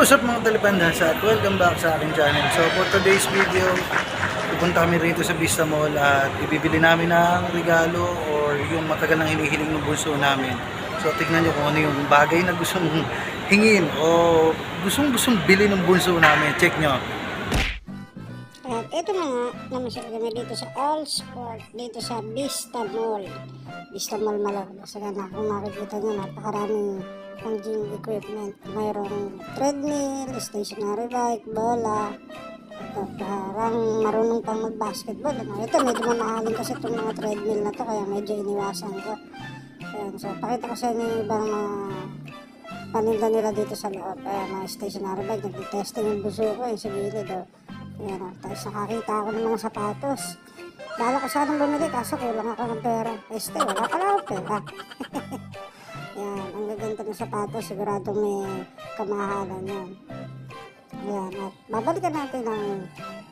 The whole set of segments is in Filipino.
what's up mga talipandasa at welcome back sa aking channel. So for today's video, pupunta kami rito sa Vista Mall at ibibili namin ng regalo or yung matagal nang hinihiling ng bunso namin. So tignan nyo kung ano yung bagay na gustong hingin o gustong gustong bili ng bunso namin. Check nyo. Ito na nga, namasyal kami dito sa All Sport, dito sa Vista Mall. Vista Mall Malabas. Saka na, kung makikita nyo, napakaraming pang gym equipment. Mayroong treadmill, stationary bike, bola. Ito, parang marunong pang mag-basketball. Ano? Ito, medyo mamahalin kasi itong mga treadmill na to, kaya medyo iniwasan ko. Ayan, so, pakita ko sa inyo yung ibang mga paninda nila dito sa loob. Ayan, mga stationary bike. Nag-testing yung buso ko, yung sa gilid. Oh. Ayan, oh. tapos nakakita ako ng mga sapatos. Bala ko sanang bumili kaso kulang ako ng pera. Este, wala pala akong pera. Ayan, ang gaganda ng sapatos. Sigurado may kamahalan yan. Ayan, at babalikan natin ang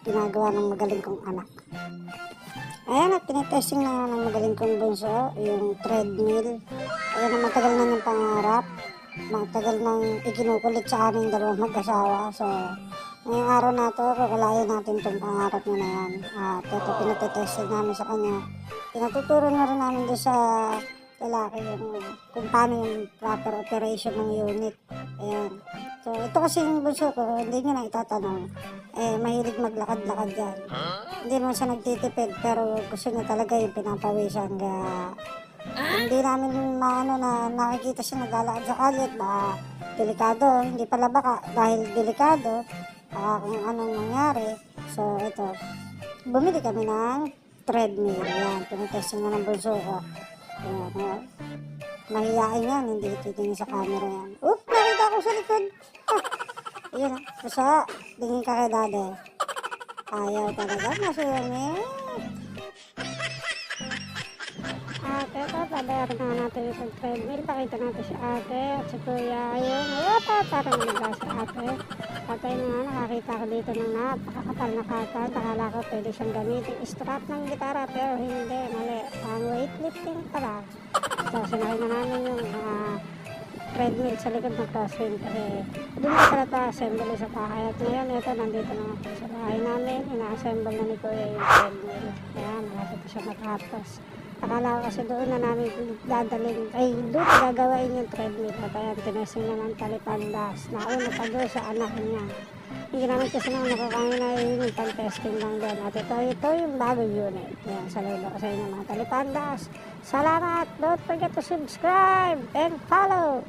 ginagawa ng magaling kong anak. Ayan at tinetesting na ng magaling kong bunso, yung treadmill. Ayan ang matagal na ng pangarap. Matagal nang ikinukulit sa aming dalawang mag-asawa. So, ngayong araw na to, kukulayan natin itong pangarap niya na yan. At ito, pinatetesting namin sa kanya. Pinatuturo na rin namin doon sa lalaki yung kung paano yung proper operation ng unit. Ayan. So, ito kasi yung bunso ko, hindi nyo na itatanong. Eh, mahilig maglakad-lakad yan. Hindi naman siya nagtitipid, pero gusto niya talaga yung pinapawisan. Kaya, hindi namin maano na nakikita siya naglalakad sa kalit. Baka delikado, hindi pala baka dahil delikado, baka kung anong nangyari. So, ito, bumili kami ng treadmill. Yan, pinatesting na ng bunso ko. Ayan, ayan. Mahihain yan, hindi titingin sa camera yan. Oop, nakita ko sa likod. Yun, basta, tingin ka kay dade. Ayaw talaga, masungit. Ate, ito, pabayar na natin yung treadmill. Pakita natin si ate at si kuya. Ayun, wapa, para nalaga si ate. Ate nga, nakakita ko dito ng napakakapal na katan. Akala ko pwede siyang gamitin. Strap ng gitara, pero hindi, mali. Ang weightlifting pala. So, sinakay na namin yung mga treadmill sa likod ng crosswind kasi doon ko pala ito assemble sa bahay. At ngayon, ito, nandito na ako sa bahay namin. Ina-assemble na ni Kuya yung treadmill. Ayan, malapit na siya matapos. Akala ko kasi doon na namin dadaling, ay doon gagawain yung treadmill. At ayan, tinesting na ng talipandas. Nauna pa doon sa anak niya. Hindi namin kasi nang nakakain na yun yung pang-testing lang din. At ito, ito yung bagong unit. Ayan, saludo ko sa inyo mga talipandas. Salamat! Don't forget to subscribe and follow!